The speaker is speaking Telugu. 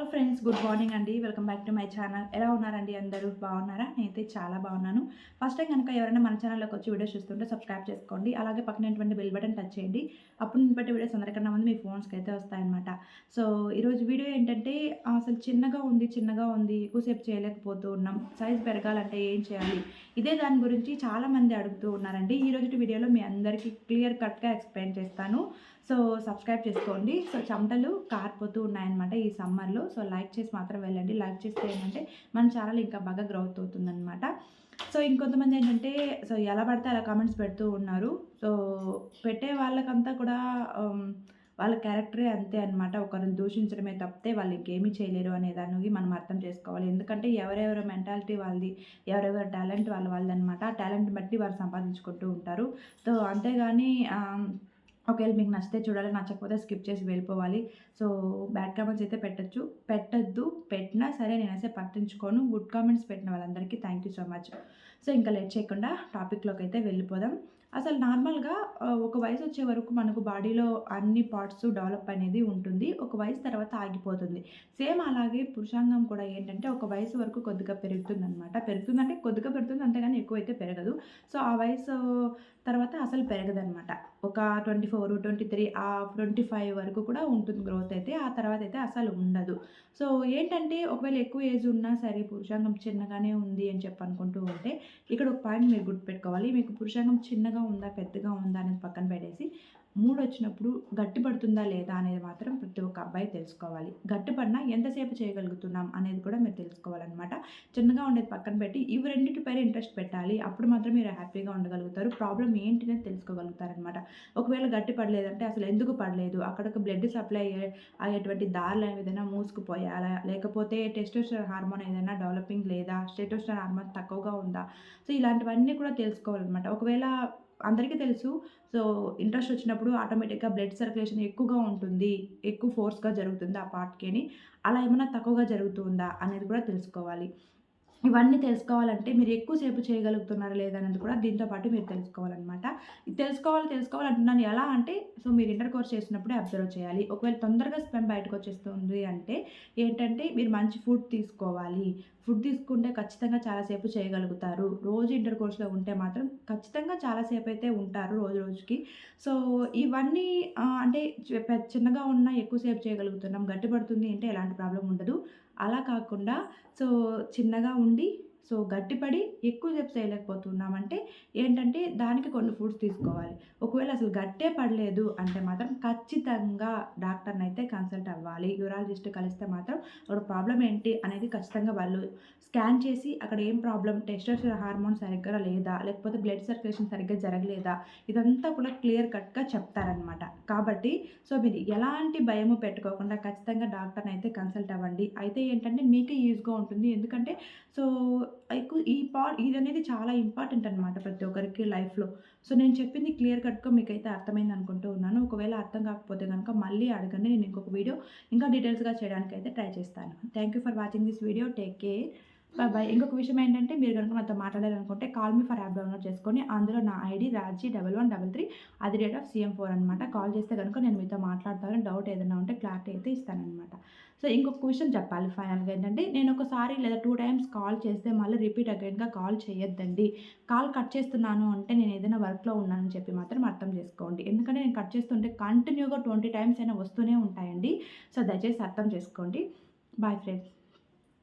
హలో ఫ్రెండ్స్ గుడ్ మార్నింగ్ అండి. Welcome back to my channel. ఎలా ఉన్నారండి అందరూ? బాగున్నారా? నేనైతే చాలా బాగున్నాను. ఫస్ట్ టైం కనుక ఎవరైనా మన ఛానల్లోకి వచ్చి వీడియోస్ చూస్తుంటే సబ్స్క్రైబ్ చేసుకోండి. అలాగే పక్కనటువంటి బెల్ బటన్ టచ్ చేయండి. అప్పుడు నేను పెట్టే వీడియోస్ అందరికన్నా ముందు మీ ఫోన్స్కి అయితే వస్తాయన్నమాట. సో ఈరోజు వీడియో ఏంటంటే అసలు చిన్నగా ఉంది చిన్నగా ఉంది ఎక్కువసేపు చేయలేకపోతూ ఉన్నాం. సైజ్ పెరగాలంటే ఏం చేయాలి? ఇదే దాని గురించి చాలామంది అడుగుతూ ఉన్నారండి. ఈరోజు వీడియోలో మీ అందరికీ క్లియర్ కట్గా ఎక్స్ప్లెయిన్ చేస్తాను. సో సబ్స్క్రైబ్ చేసుకోండి. సో చెమటలు కారిపోతూ ఉన్నాయన్నమాట ఈ సమ్మర్లో. సో లైక్ చేసి మాత్రం వెళ్ళండి. లైక్ చేస్తే ఏంటంటే మన ఛానల్ ఇంకా బాగా గ్రోత్ అవుతుందన్నమాట. సో ఇంకొంతమంది ఏంటంటే సో ఎలా పడితే అలా కామెంట్స్ పెడుతూ ఉన్నారు. సో పెట్టే వాళ్ళకంతా కూడా వాళ్ళ క్యారెక్టరే అంతే అనమాట ఒకరిని దూషించడమే తప్పితే వాళ్ళు ఇంకేమీ చేయలేరు అనే దానికి మనం అర్థం చేసుకోవాలి. ఎందుకంటే ఎవరెవరి మెంటాలిటీ వాళ్ళది ఎవరెవరి టాలెంట్ వాళ్ళ వాళ్ళది అనమాట ఆ టాలెంట్ బట్టి వాళ్ళు సంపాదించుకుంటూ ఉంటారు. సో అంతేగాని ఒకవేళ మీకు నచ్చితే చూడాలి నచ్చకపోతే స్కిప్ చేసి వెళ్ళిపోవాలి. సో బ్యాడ్ కామెంట్స్ అయితే పెట్టచ్చు. పెట్టద్దు పెట్టినా సరే నేనైతే పట్టించుకోను. గుడ్ కామెంట్స్ పెట్టిన వాళ్ళందరికీ thank you so much. So ఇంకా లేట్ చేయకుండా టాపిక్లోకి అయితే వెళ్ళిపోదాం. అసలు నార్మల్గా ఒక వయసు వచ్చే వరకు మనకు బాడీలో అన్ని పార్ట్స్ డెవలప్ అనేది ఉంటుంది. ఒక వయసు తర్వాత ఆగిపోతుంది. సేమ్ అలాగే పురుషాంగం కూడా ఏంటంటే ఒక వయసు వరకు కొద్దిగా పెరుగుతుంది అనమాట పెరుగుతుందంటే కొద్దిగా పెరుగుతుంది అంతేగాని ఎక్కువైతే పెరగదు. సో ఆ వయసు తర్వాత అసలు పెరగదనమాట ఒక ట్వంటీ ఫోర్ ట్వంటీ త్రీ ఆ ట్వంటీ ఫైవ్ వరకు కూడా ఉంటుంది గ్రోత్ అయితే. ఆ తర్వాత అయితే అసలు ఉండదు. సో ఏంటంటే ఒకవేళ ఎక్కువ ఏజ్ ఉన్నా సరే పురుషాంగం చిన్నగానే ఉంది అని చెప్పి అనుకుంటూ ఉంటే ఇక్కడ ఒక పాయింట్ మీరు గుర్తుపెట్టుకోవాలి. మీకు పురుషాంగం చిన్నగా ఉందా పెద్దగా ఉందా అనేది పక్కన పెట్టేసి మూడు వచ్చినప్పుడు గట్టిపడుతుందా లేదా అనేది మాత్రం ప్రతి ఒక్క అబ్బాయి తెలుసుకోవాలి. గట్టిపడినా ఎంతసేపు చేయగలుగుతున్నాం అనేది కూడా మీరు తెలుసుకోవాలన్నమాట. చిన్నగా ఉండేది పక్కన పెట్టి ఇవి రెండింటి పైన ఇంట్రెస్ట్ పెట్టాలి. అప్పుడు మాత్రం మీరు హ్యాపీగా ఉండగలుగుతారు. ప్రాబ్లం ఏంటి అనేది తెలుసుకోగలుగుతారనమాట ఒకవేళ గట్టి పడలేదంటే అసలు ఎందుకు పడలేదు? అక్కడికి బ్లడ్ సప్లై అయ్యే అయ్యేటువంటి దారులు ఏదైనా మూసుకుపోయాలా? లేకపోతే టెస్టోస్టర్ హార్మోన్ ఏదైనా డెవలపింగ్ లేదా? స్టేటోస్టర్ హార్మోన్ తక్కువగా ఉందా? సో ఇలాంటివన్నీ కూడా తెలుసుకోవాలన్నమాట. ఒకవేళ అందరికీ తెలుసు సో ఇంట్రెస్ట్ వచ్చినప్పుడు ఆటోమేటిక్గా బ్లడ్ సర్క్యులేషన్ ఎక్కువగా ఉంటుంది ఎక్కువ ఫోర్స్గా జరుగుతుంది ఆ పార్ట్కి అని అలా ఏమైనా తక్కువగా జరుగుతుందా అనేది కూడా తెలుసుకోవాలి. ఇవన్నీ తెలుసుకోవాలంటే మీరు ఎక్కువసేపు చేయగలుగుతున్నారు లేదనేది కూడా దీంతో పాటు మీరు తెలుసుకోవాలన్నమాట. తెలుసుకోవాలి తెలుసుకోవాలంటున్నాను ఎలా అంటే సో మీరు ఇంటర్ కోర్స్ చేసినప్పుడే అబ్జర్వ్ చేయాలి. ఒకవేళ తొందరగా స్పెమ్ బయటకు వచ్చేస్తుంది అంటే ఏంటంటే మీరు మంచి ఫుడ్ తీసుకోవాలి. ఫుడ్ తీసుకుంటే ఖచ్చితంగా చాలాసేపు చేయగలుగుతారు. రోజు ఇంటర్ కోర్స్లో ఉంటే మాత్రం ఖచ్చితంగా చాలాసేపు అయితే ఉంటారు రోజు రోజుకి. సో ఇవన్నీ అంటే చిన్నగా ఉన్నా ఎక్కువసేపు చేయగలుగుతున్నాం. గట్టిపడుతుంది అంటే ఎలాంటి ప్రాబ్లం ఉండదు. అలా కాకుండా సో చిన్నగా ఉండి సో గట్టిపడి ఎక్కువసేపు చేయలేకపోతున్నామంటే ఏంటంటే దానికి కొన్ని ఫుడ్స్ తీసుకోవాలి. ఒకవేళ అసలు గట్టే పడలేదు అంటే మాత్రం ఖచ్చితంగా డాక్టర్ని అయితే కన్సల్ట్ అవ్వాలి. యూరాలజిస్ట్ కలిస్తే మాత్రం అక్కడ ప్రాబ్లం ఏంటి అనేది ఖచ్చితంగా వాళ్ళు స్కాన్ చేసి అక్కడ ఏం ప్రాబ్లం టెస్టర్స్ హార్మోన్ సరిగ్గా లేదా లేకపోతే బ్లడ్ సర్క్యులేషన్ సరిగ్గా జరగలేదా ఇదంతా కూడా క్లియర్ కట్గా చెప్తారనమాట కాబట్టి సో మీరు ఎలాంటి భయము పెట్టుకోకుండా ఖచ్చితంగా డాక్టర్ని అయితే కన్సల్ట్ అవ్వండి. అయితే ఏంటంటే మీకే యూజ్గా ఉంటుంది. ఎందుకంటే సో ఎక్కువ ఈ పార్ట్ ఇది అనేది చాలా ఇంపార్టెంట్ అనమాట ప్రతి ఒక్కరికి లైఫ్లో. సో నేను చెప్పింది క్లియర్ కట్గా మీకైతే అర్థమైంది అనుకుంటూ ఉన్నాను. ఒకవేళ అర్థం కాకపోతే కనుక మళ్ళీ అడగండి. నేను ఇంకొక వీడియో ఇంకా డీటెయిల్స్గా చేయడానికి అయితే ట్రై చేస్తాను. Thank you for watching this video. Take care. Bye ఇంకొక విషయం ఏంటంటే మీరు కనుక నాతో మాట్లాడాలనుకుంటే call me for app download చేసుకొని అందులో నా ID Raji double one double three అది రేట్ ఆఫ్ సీఎం ఫోర్ అనమాట కాల్ చేస్తే కనుక నేను మీతో మాట్లాడతాను. డౌట్ ఏదైనా ఉంటే క్లారిటీ అయితే ఇస్తానమాట సో ఇంకొక విషయం చెప్పాలి ఫైనల్గా ఏంటంటే నేను ఒకసారి లేదా టూ టైమ్స్ కాల్ చేస్తే మళ్ళీ రిపీట్ అగైన్గా కాల్ చేయొద్దండి. కాల్ కట్ చేస్తున్నాను అంటే నేను ఏదైనా వర్క్లో ఉన్నానని చెప్పి మాత్రం అర్థం చేసుకోండి. ఎందుకంటే నేను కట్ చేస్తుంటే కంటిన్యూగా ట్వంటీ టైమ్స్ అయినా వస్తూనే ఉంటాయండి. సో దయచేసి అర్థం చేసుకోండి. Bye friends